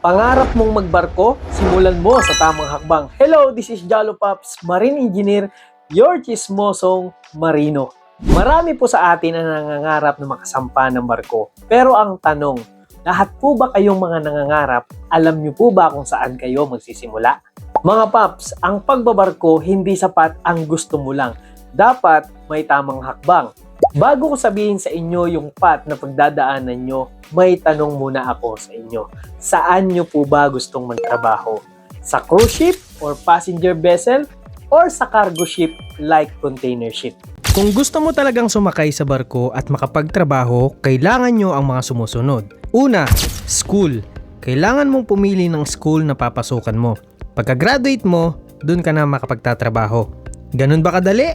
Pangarap mong magbarko? Simulan mo sa tamang hakbang. Hello, this is Jalo Pops, Marine Engineer, your chismosong marino. Marami po sa atin ang nangangarap na makasampa ng barko. Pero ang tanong, lahat po ba kayong mga nangangarap, alam niyo po ba kung saan kayo magsisimula? Mga paps, ang pagbabarko hindi sapat ang gusto mo lang. Dapat may tamang hakbang. Bago ko sabihin sa inyo yung path na pagdadaanan nyo, may tanong muna ako sa inyo. Saan nyo po ba gustong magtrabaho? Sa cruise ship or passenger vessel or sa cargo ship like container ship? Kung gusto mo talagang sumakay sa barko at makapagtrabaho, kailangan nyo ang mga sumusunod. Una, school. Kailangan mong pumili ng school na papasukan mo. Pagka-graduate mo, dun ka na makapagtatrabaho. Ganun ba kadali?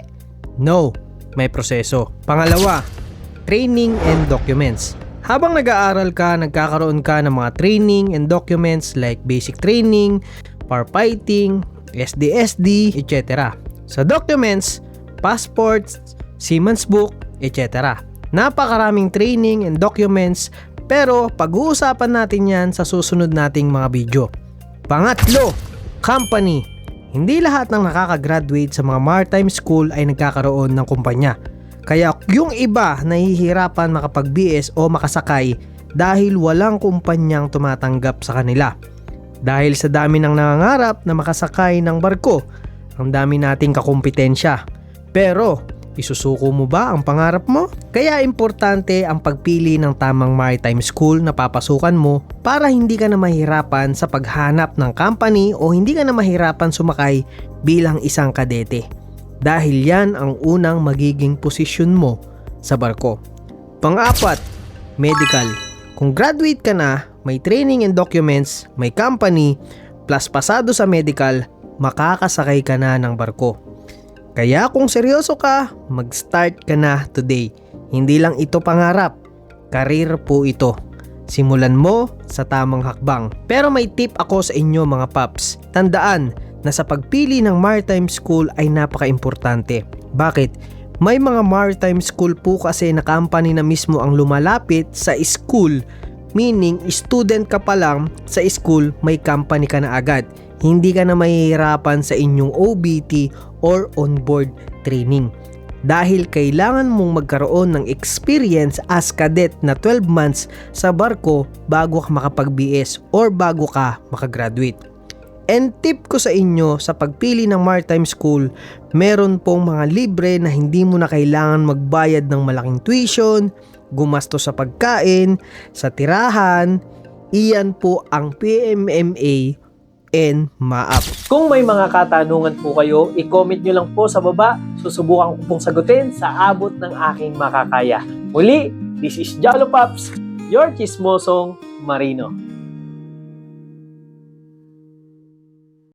No, may proseso. Pangalawa, training and documents. Habang nag-aaral ka, nagkakaroon ka ng mga training and documents like basic training, firefighting, SDSD, etc. Sa documents, passports, Siemens book, etc. Napakaraming training and documents pero pag-uusapan natin yan sa susunod nating mga video. Pangatlo, company. Hindi lahat ng nakakagraduate sa mga maritime school ay nagkakaroon ng kumpanya. Kaya yung iba nahihirapan makapag-BS o makasakay dahil walang kumpanyang tumatanggap sa kanila. Dahil sa dami ng nangangarap na makasakay ng barko, ang dami nating kakumpetensya. Pero, isusuko mo ba ang pangarap mo? Kaya importante ang pagpili ng tamang maritime school na papasukan mo para hindi ka na mahirapan sa paghanap ng company o hindi ka na mahirapan sumakay bilang isang kadete. Dahil yan ang unang magiging posisyon mo sa barko. Pang-apat, medical. Kung graduate ka na, may training and documents, may company, plus pasado sa medical, makakasakay ka na ng barko. Kaya kung seryoso ka, mag-start ka na today. Hindi lang ito pangarap, karir po ito. Simulan mo sa tamang hakbang. Pero may tip ako sa inyo mga paps. Tandaan na sa pagpili ng maritime school ay napaka-importante. Bakit? May mga maritime school po kasi na company na mismo ang lumalapit sa school. Meaning, student ka pa lang sa school, may company ka na agad. Hindi ka na mahihirapan sa inyong OBT or onboard training. Dahil kailangan mong magkaroon ng experience as cadet na 12 months sa barko bago ka makapag-BS or bago ka makagraduate. And tip ko sa inyo sa pagpili ng maritime school, meron pong mga libre na hindi mo na kailangan magbayad ng malaking tuition, gumasto sa pagkain, sa tirahan, iyan po ang PMMA and MAAP. Kung may mga katanungan po kayo, i-comment nyo lang po sa baba. Susubukan ko pong sagutin sa abot ng aking makakaya. Muli, this is Jalo Pops, your chismosong marino.